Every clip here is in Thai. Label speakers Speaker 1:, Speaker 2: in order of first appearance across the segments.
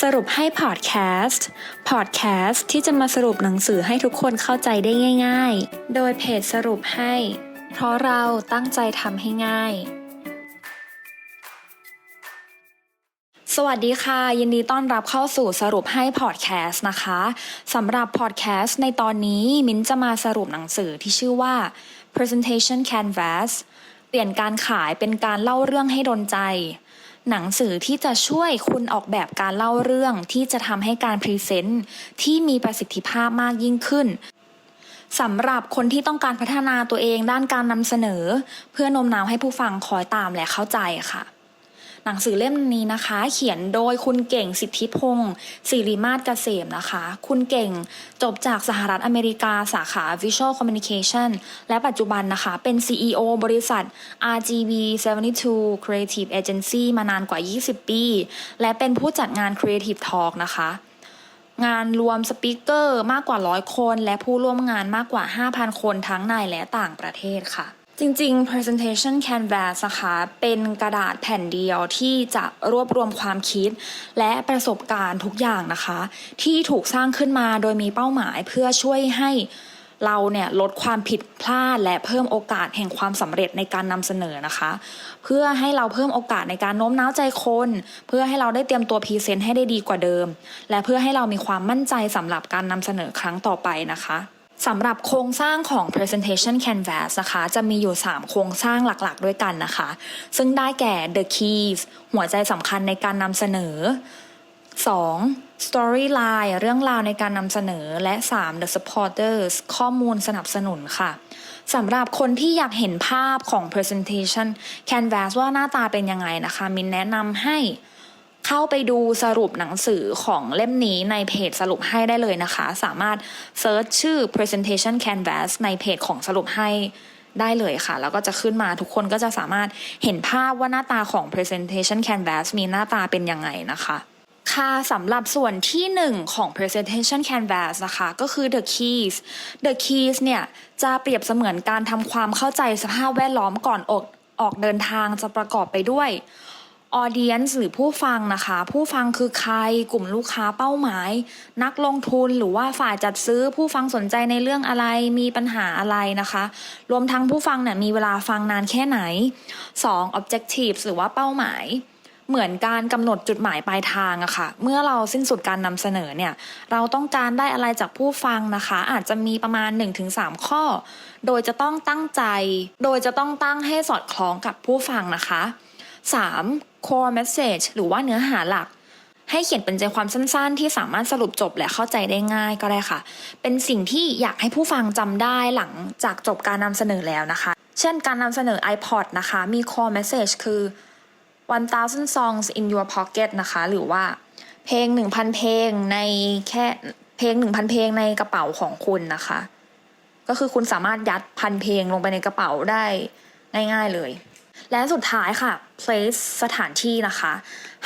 Speaker 1: สรุปให้พอดแคสต์ พอดแคสต์ที่จะมาสรุปหนังสือให้ทุกคนเข้าใจได้ง่าย ๆ โดยเพจสรุปให้ เพราะเราตั้งใจทำให้ง่าย สวัสดีค่ะ ยินดีต้อนรับเข้าสู่สรุปให้พอดแคสต์นะคะสำหรับพอดแคสต์ในตอนนี้มิ้นจะมาสรุปหนังสือที่ชื่อว่า presentation canvas เปลี่ยนการขายเป็นการเล่าเรื่องให้ดนใจ หนังสือที่จะช่วยคุณออกแบบการเล่าเรื่องที่จะทำให้การพรีเซนต์ที่มีประสิทธิภาพมากยิ่งขึ้นสำหรับคนที่ต้องการพัฒนาตัวเองด้านการนำเสนอ เพื่อโน้มน้าวให้ผู้ฟังคอยตามและเข้าใจค่ะ หนังสือเล่มนี้นะคะ เขียนโดยคุณเก่งสิทธิพงศ์สิริมาศเกษมนะคะ คุณเก่งจบจากสหรัฐอเมริกาสาขา Visual Communication และปัจจุบันนะคะ เป็น CEO บริษัท RGB 72 Creative Agency มานานกว่า 20 ปี และเป็นผู้จัดงาน Creative Talk นะคะงานรวมสปิเกอร์มากกว่า100คน และผู้ร่วมงานมากกว่า 5,000 คนทั้งในและต่างประเทศค่ะ จริงๆ presentation canvas นะคะเป็นกระดาษแผ่นเดียวที่จะรวบรวมความคิด และประสบการณ์ทุกอย่างนะคะ ที่ถูกสร้างขึ้นมาโดยมีเป้าหมายเพื่อช่วยให้เราเนี่ยลดความผิดพลาด และเพิ่มโอกาสแห่งความสำเร็จในการนำเสนอนะคะ เพื่อให้เราเพิ่มโอกาสในการโน้มน้าวใจคน เพื่อให้เราได้เตรียมตัวพรีเซนต์ให้ได้ดีกว่าเดิม และเพื่อให้เรามีความมั่นใจสำหรับการนำเสนอครั้งต่อไปนะคะ สำหรับโครงสร้างของ presentation canvas นะคะ จะมีอยู่ 3 โครงสร้างหลักๆ ด้วยกันนะคะ ซึ่งได้แก่ the keys หัวใจสำคัญในการนำเสนอ 2. storyline เรื่องราวในการนำเสนอ และ 3. the supporters ข้อมูลสนับสนุนค่ะสำหรับคนที่อยากเห็นภาพของ presentation canvas ว่าหน้าตาเป็นยังไงนะคะ มินแนะนำให้ เข้าไปดูสรุปหนังสือของเล่มนี้ในเพจสรุปให้ได้เลยนะคะ สามารถเซิร์ชชื่อ presentation canvas ในเพจของสรุปให้ได้เลยค่ะ แล้วก็จะขึ้นมาทุกคนก็จะสามารถเห็นภาพว่าหน้าตาของ presentation canvas มีหน้าตาเป็นยังไงนะคะค่ะสำหรับส่วนที่หนึ่งของ presentation canvas นะคะ ก็คือ the keys the keys เนี่ย จะเปรียบเสมือนการทำความเข้าใจสภาพแวดล้อมก่อนออกออกเดินทางจะประกอบไปด้วย audience หรือผู้ฟังนะคะ ผู้ฟังคือใครกลุ่มลูกค้าเป้าหมาย นักลงทุนหรือว่าฝ่ายจัดซื้อผู้ฟังสนใจในเรื่องอะไรมีปัญหาอะไรนะคะ รวมทั้งผู้ฟังเนี่ยมีเวลาฟังนานแค่ไหน 2. objectives หรือว่าเป้าหมายเหมือนการกำหนดจุดหมายปลายทางอะค่ะ เมื่อเราสิ้นสุดการนำเสนอเนี่ย เราต้องการได้อะไรจากผู้ฟังนะคะ อาจจะมีประมาณ 1-3 ข้อ โดยจะต้องตั้งใจ โดยจะต้องตั้งให้สอดคล้องกับผู้ฟังนะคะ 3. core message หรือว่าเนื้อหาหลัก ให้เขียนเป็นใจความสั้นๆ ที่สามารถสรุปจบและเข้าใจได้ง่ายก็ได้ค่ะ เป็นสิ่งที่อยากให้ผู้ฟังจำได้หลังจากจบการนำเสนอแล้วนะคะ เช่นการนำเสนอ iPod นะคะ มี core message คือ 1000 songs in your pocket นะคะ หรือว่าเพลง 1,000 เพลงในแค่เพลง 1,000 เพลงในกระเป๋าของคุณนะคะ ก็คือคุณสามารถยัดพันเพลงลงไปในกระเป๋าได้ง่าย ๆเลย และสุดท้ายค่ะ place สถานที่นะคะ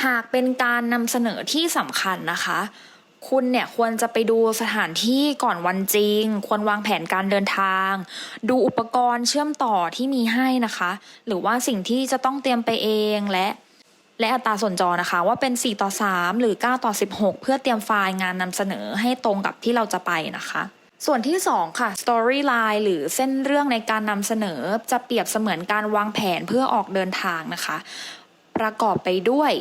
Speaker 1: หากเป็นการนำเสนอที่สำคัญนะคะ คุณเนี่ยควรจะไปดูสถานที่ก่อนวันจริง ควรวางแผนการเดินทาง ดูอุปกรณ์เชื่อมต่อที่มีให้นะคะ หรือว่าสิ่งที่จะต้องเตรียมไปเองและและอัตราส่วนจอนะคะว่าเป็น 4 ต่อ 3 หรือ 9 ต่อ 16 เพื่อเตรียมไฟล์งานนำเสนอให้ตรงกับที่เราจะไปนะคะ ส่วนที่ 2 ค่ะ storyline หรือเส้นเรื่องในการนำเสนอจะเปรียบเสมือนการวางแผนเพื่อออกเดินทางนะคะ ประกอบไปด้วย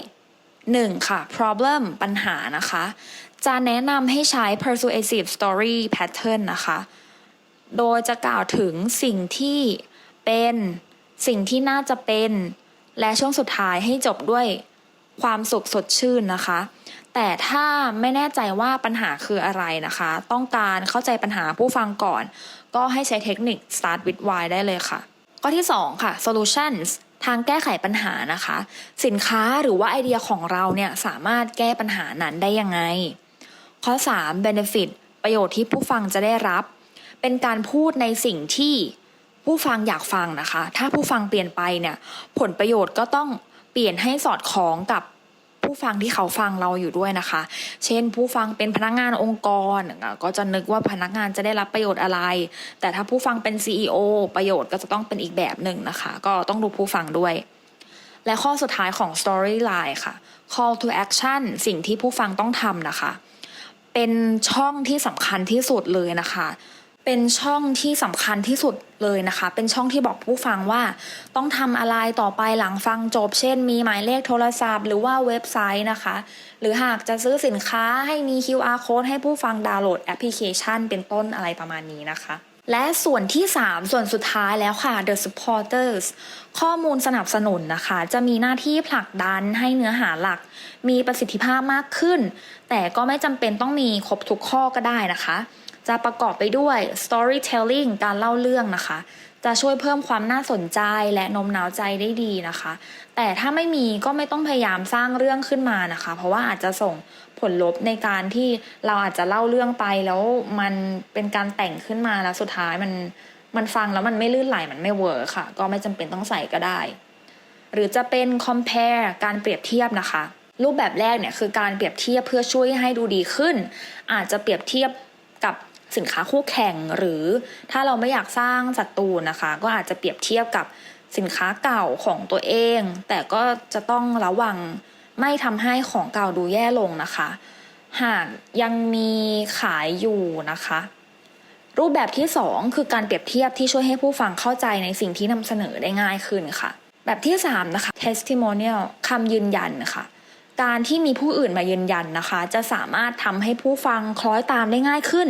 Speaker 1: 1. ค่ะ problem ปัญหานะคะ จะแนะนำให้ใช้ persuasive story pattern นะคะ โดยจะกล่าวถึงสิ่งที่เป็น สิ่งที่น่าจะเป็น และช่วงสุดท้ายให้จบด้วย ความสุขสดชื่นนะคะ แต่ถ้าไม่แน่ใจว่าปัญหาคืออะไรนะคะ ต้องการเข้าใจปัญหาผู้ฟังก่อน ก็ให้ใช้เทคนิค start with why ได้เลยค่ะ ข้อที่ 2 ค่ะ solutions ทางแก้ไขปัญหานะคะ สินค้าหรือว่าไอเดียของเราเนี่ยสามารถแก้ปัญหานั้นได้ยังไง ข้อ 3 benefit ประโยชน์ที่ผู้ฟังจะได้รับ เป็นการพูดในสิ่งที่ผู้ฟังอยากฟังนะคะ ถ้าผู้ฟังเปลี่ยนไปเนี่ยผลประโยชน์ก็ต้อง เปลี่ยนให้สอดคล้องกับผู้ฟังที่เขาฟังเราอยู่ด้วยนะคะ เช่น ผู้ฟังเป็นพนักงานองค์กร ก็จะนึกว่าพนักงานจะได้รับประโยชน์อะไร แต่ถ้าผู้ฟังเป็น CEO ประโยชน์ก็จะต้องเป็นอีกแบบหนึ่งนะคะ ก็ต้องดูผู้ฟังด้วย และข้อสุดท้ายของ storyline ค่ะ call to action สิ่งที่ผู้ฟังต้องทำนะคะ เป็นช่องที่สำคัญที่สุดเลยนะคะ เป็นช่องที่สำคัญที่สุดเลยนะคะ เป็นช่องที่บอกผู้ฟังว่า ต้องทำอะไรต่อไปหลังฟังจบ เช่น มีหมายเลขโทรศัพท์ หรือว่าเว็บไซต์นะคะ หรือหากจะซื้อสินค้าให้มี QR code ให้ผู้ฟังดาวน์โหลดแอปพลิเคชัน เป็นต้นอะไรประมาณนี้นะคะและส่วนที่ 3 ส่วนสุดท้ายแล้วค่ะ the supporters ข้อมูลสนับสนุนนะคะ จะมีหน้าที่ผลักดันให้เนื้อหาหลัก มีประสิทธิภาพมากขึ้น แต่ก็ไม่จำเป็นต้องมีครบทุกข้อก็ได้นะคะ จะประกอบไปด้วย storytelling การเล่าเรื่องนะคะ จะช่วยเพิ่มความน่าสนใจและน้มน้าวใจได้ดีนะคะ แต่ถ้าไม่มีก็ไม่ต้องพยายามสร้างเรื่องขึ้นมานะคะ เพราะว่าอาจจะส่งผลลบในการที่เราอาจจะเล่าเรื่องไปแล้วมันเป็นการแต่งขึ้นมาแล้วสุดท้ายมันมันฟังแล้วมันไม่ลื่นไหลมันไม่เวิร์คค่ะ ก็ไม่จำเป็นต้องใส่ก็ได้ หรือจะเป็น compare การเปรียบเทียบนะคะรูปแบบแรกเนี่ยคือการเปรียบเทียบเพื่อช่วยให้ดูดีขึ้น อาจจะเปรียบเทียบกับ สินค้าคู่แข่ง หรือถ้าเราไม่อยากสร้างศัตรูนะคะ ก็อาจจะเปรียบเทียบกับสินค้าเก่าของตัวเอง แต่ก็จะต้องระวังไม่ทำให้ของเก่าดูแย่ลงนะคะ หากยังมีขายอยู่นะคะ รูปแบบที่ 2 คือการเปรียบเทียบที่ช่วยให้ผู้ฟังเข้าใจในสิ่งที่นำเสนอได้ง่ายขึ้นค่ะ แบบที่ 3 นะคะ testimonial คำยืนยันค่ะการที่มีผู้อื่นมายืนยันนะคะ จะสามารถทำให้ผู้ฟังคล้อยตามได้ง่ายขึ้น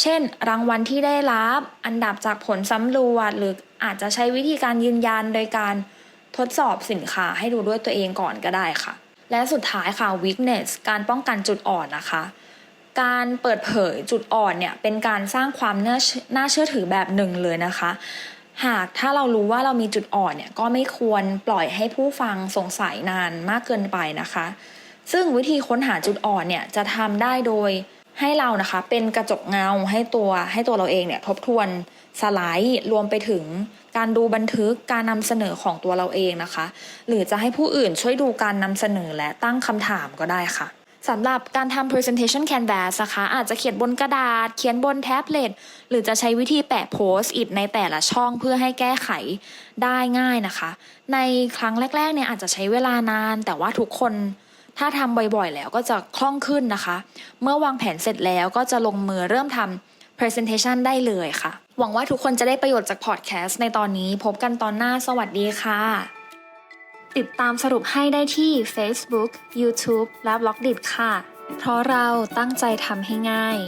Speaker 1: เช่น รางวัลที่ได้รับ อันดับจากผลสำรวจ หรืออาจจะใช้วิธีการยืนยันโดยการทดสอบสินค้าให้ดูด้วยตัวเองก่อนก็ได้ค่ะ และสุดท้ายค่ะ weakness การป้องกันจุดอ่อนนะคะ การเปิดเผยจุดอ่อนเนี่ยเป็นการสร้างความน่าเชื่อน่าเชื่อถือแบบหนึ่งเลยนะคะ หากถ้าเรารู้ว่าเรามีจุดอ่อนเนี่ยก็ไม่ควรปล่อยให้ผู้ฟังสงสัยนานมากเกินไปนะคะ ซึ่งวิธีค้นหาจุดอ่อนเนี่ยจะทำได้โดย ให้เรานะคะเป็นกระจกเงาให้ตัวให้ตัวเราเองเนี่ยทบทวนสไลด์รวมไปถึงการดูบันทึกการนำเสนอของตัวเราเองนะคะ หรือจะให้ผู้อื่นช่วยดูการนำเสนอและตั้งคำถามก็ได้ค่ะสำหรับการทำ presentation canvas นะคะอาจจะเขียนบนกระดาษ เขียนบนแท็บเล็ตหรือจะใช้วิธีแปะโพสต์อิทในแต่ละช่องเพื่อให้แก้ไขได้ง่ายนะคะ ในครั้งแรกๆเนี่ยอาจจะใช้เวลานาน แต่ว่าทุกคน ถ้าทำบ่อยๆ แล้วก็จะคล่องขึ้นนะคะ เมื่อวางแผนเสร็จแล้วก็จะลงมือเริ่มทำ presentation ได้เลยค่ะ หวังว่าทุกคนจะได้ประโยชน์จากพอดแคสต์ในตอนนี้พบกันตอนหน้าสวัสดีค่ะ ติดตามสรุปให้ได้ที่ Facebook, YouTube และ b ล็อกดิค่ะ เพราะเราตั้งใจทำให้ง่าย